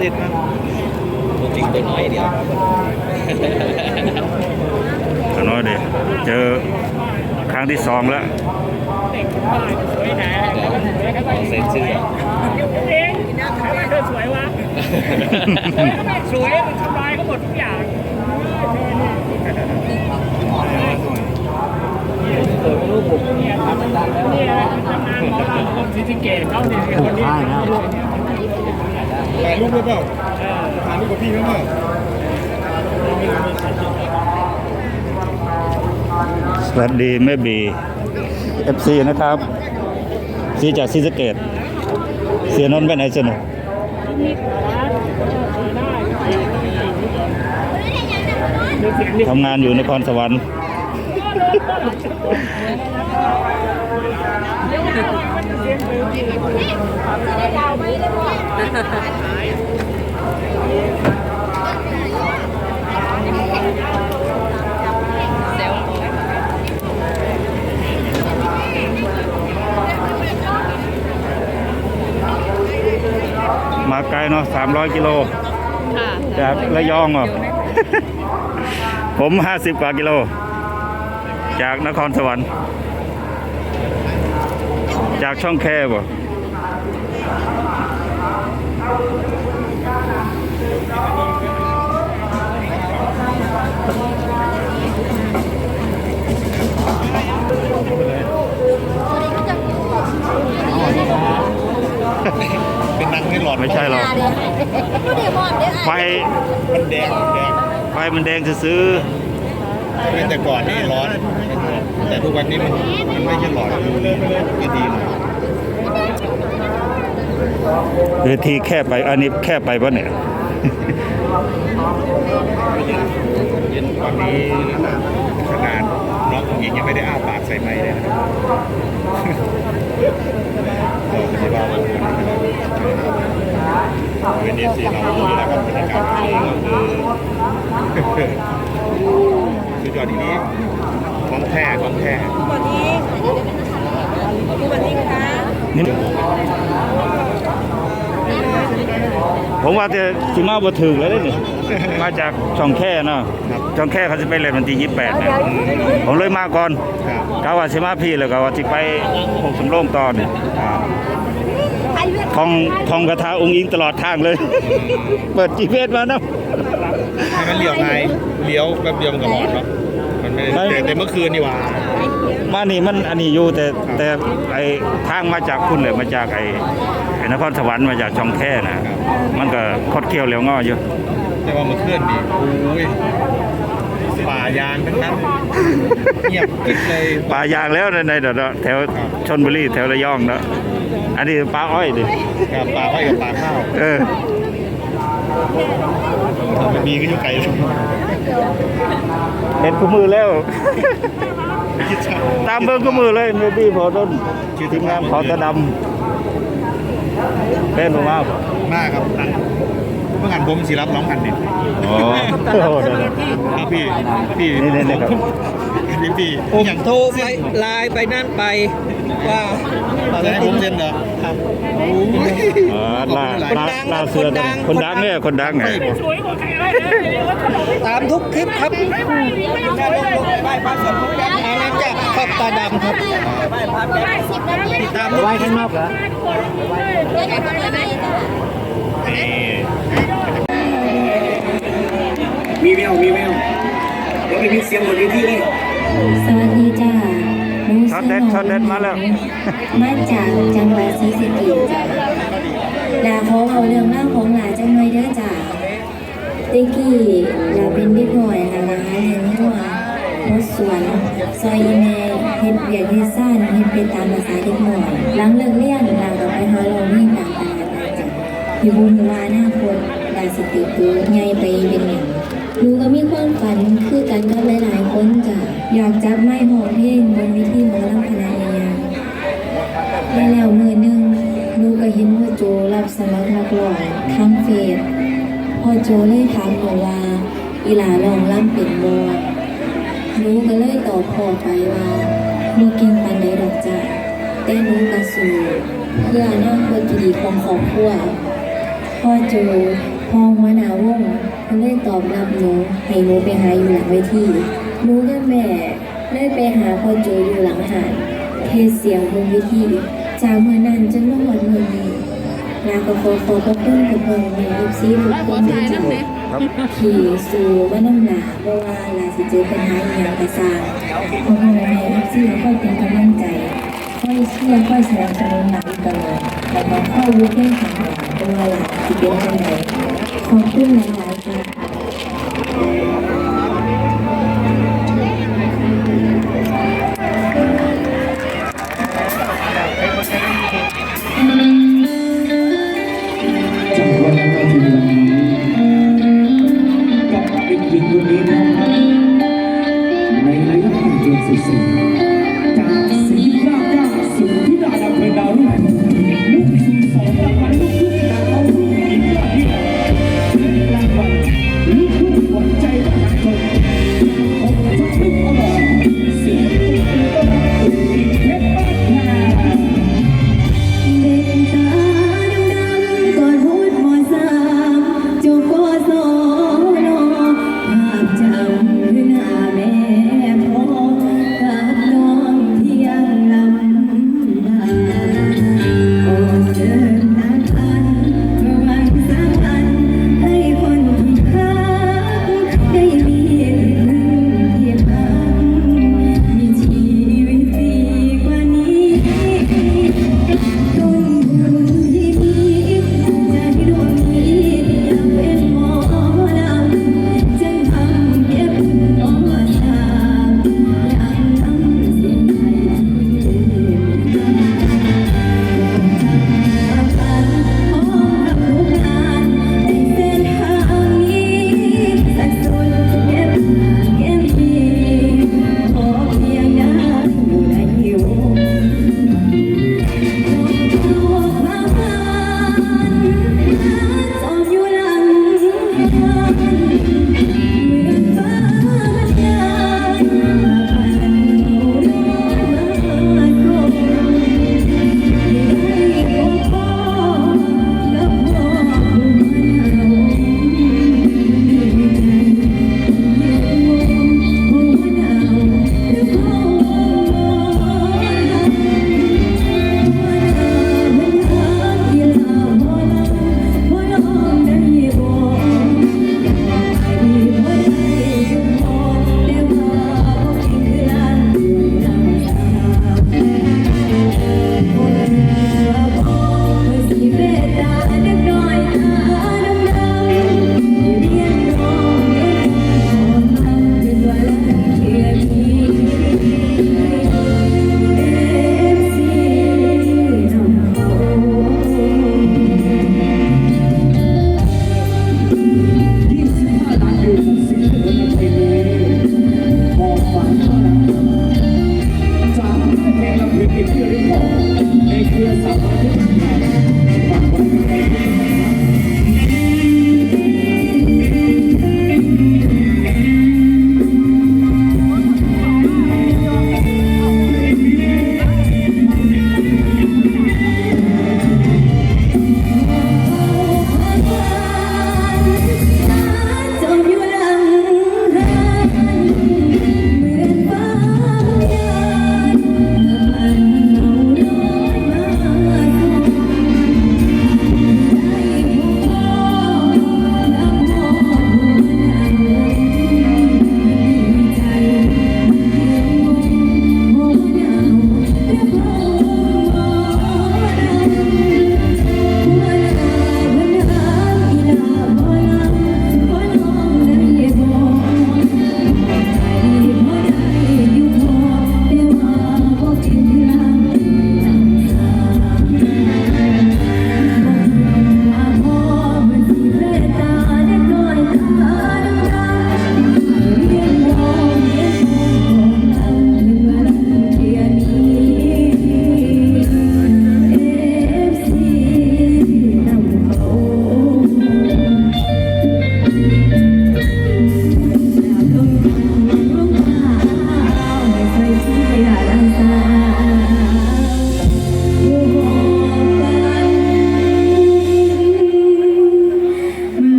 เด็ดมากตัวจริงตัวน้อยเดียวครับตัวน้อยดิเจอครั้งที่สองแล้วของเซ็นชื่อเองทำไมเธอสวยวะสวยมันทำลายเขาหมดทุกอย่างเออไม่รู้ผมเนี่ยทำมานานแล้วนี่นะทำงานหมอลำคนซีสะเกตเขาเนี่ยคนนี้ ถ่ายรูปได้เปล่าถ่ายรูปกับพี่ได้เปล่าสวัสดีแม่บี FC นะครับซีจากซีสะเกตเสียนนท์ไปไหนสนุกทำงานอยู่นครสวรรค์ มาไกลเนาะ300กิโล จากระยองเหรอ ผม50กว่ากิโล จากนครสวรรค์ จากช่องแคบบ่ เป็นนังให้หลอดไม่ใช่หรอกไฟมันแดงแดงไฟมันแดงซื้อแต่ก่อนนี่ร้อน แต่ทุกวันนี้มันมันไม่ใช่หลอดดูนี่ก็ดีหน่อยๆ เวทีแค่ไปอันนี้แค่ไปปะเนี่ยเย็นตอนนี้ขนาดน้องหญิงยังไม่ได้อ้าปากใส่ไม้เลยนะครับเราไม่ได้ว่าวันนี้นะครับเวทีสีเรารู้อยู่แล้วครับบรรยากาศที่นี่ก็คือสุดยอดทีนี้ของแท้ของแท้นี่ ผมว่าจะสิมาบ่ถึงแล้วเด้นี่ มาจากช่องแค่เนาะช่องแค่เขาจะไปเล่นวันที่28นะผมเลยมาก่อนครับกาว่าสิมาพี่แล้วก็ว่าสิไปหกสำโรงต่อนี่ท่องท่องกระทาองค์อิงตลอดทางเลย เปิด GPS มานะให้มันเลี้ยวไงเลี้ยวแป๊บเดียวมันก็หลอดเนาะมันไม่ได้แต่แต่เมื่อคืนนี่หว่ามานี่มันอันนี้อยู่แต่แต่ไอ้ทางมาจากคุณเลยมาจากไอ้ไอ้ นครสวรรค์มาจากช่องแค่นะมันก็คดเคี้ยวเหลียวง้ออยู่แต่ว่าเมื่อคืนนี่โอ้ยป่ายางทั้งนั้นเงียบกิ๊บเลยป่ายางแล้วในในเดี๋ยวแถวชนบุรีแถวระยองเนาะอันนี้ป่าอ้อยดิกับป่าอ้อยกับป่าข้าวเออมันมีก็อยู่ไกลเลยเห็นคู่มือแล้วคิดช้าตามเบิ้งคู่มือเลยเมบี้พอต้นทีมงานขอตะดำ เป็นผมมาบ่มากครับตั้งเมื่อหันผมสีรับน้องหันนี่อ๋อโอ้เดี๋ยวครับพี่พี่นี่นี่นี่ครับพี่พี่ผมอย่างโทรไปไลน์ไปนั่นไป ว่าจะให้ผมเซ็นเหรอครับโอ้ย อ๋อลาลาลาเสือกันคนดังเนี่ยคนดังไงสวยกว่าใครเลยว่าถนนตามทุกคลิปครับถ้าลงลงไปพระสมเด็จอาณาจักรขอบตาดำครับติดตามไว้ข้างนอกเหรอมีแววมีแววเดี๋ยวไปมีเสียงบนเวทีเลย สวัสดีจ้าหนูช็อ ตเด็ดช็อตเด็ดมาแล้วมาจากจังหวัดศรีสะเกษจ้าลาขอเอาเรื่องเล่าของหลาจังหน่อยเด้อจ้าเด็กกี้ลาเป็นเด็กหน่อยนะลาเลี้ยงหัวรถสวนซอยอีแม่เฮ็ดเบียกเฮ็ดซ่านเฮ็ดไปตามภาษาเด็กหน่อยหลังเลิกเรียนลาก็ไปหาลองนี่ตามตลาดนัดจ้ะอยู่บนว่าหน้าคนลาสติตัวใหญ่ไปเป็นหยัง หนูก็มีความฝันคือกันกับหลายคนจ้ะอยากจับไม้หอมเพลงบนวิธีหมอลำพนายาได้แล้วมือหนึ่งหนูก็เห็นว่าโจรับสมัครนักหล่อรั้งเฟซพ่อโจเลยถามหนูว่าอีหลาลองล่ำเป็นบัวหนูก็เลยตอบพ่อไปว่าหนูกินปันใดดอกจ้ะแต่หนูกระสูเพื่ออนาคตอดีของขอบขั้วพ่อโจ พอหัวหน้าวงมันเลยตอบรับหนูให้หนูไปหาอยู่หลังเวทีหนูกับแม่เลยไปหาพ่อโจอยู่หลังหานเทเสียงบนเวทีจากเมื่อนั้นจนมาหมดมือนี้นาก็ขอขอขอบคุณทุกคนในเอบซีทุกคนที่จูขี่สู่ว่าน้ำหนาเพราะว่าลาสิเจอปัญหาอย่างกระซ่าเพราะว่าในเอฟซีค่อเป็นกำลังใจค่อยเชื่อค่อยสนับสนุนหนักตลอดแต่ก็ค่อยรู้เรื่องของหลังเพราะว่าลาสิเป็นจัง Mungkin yang lainnya.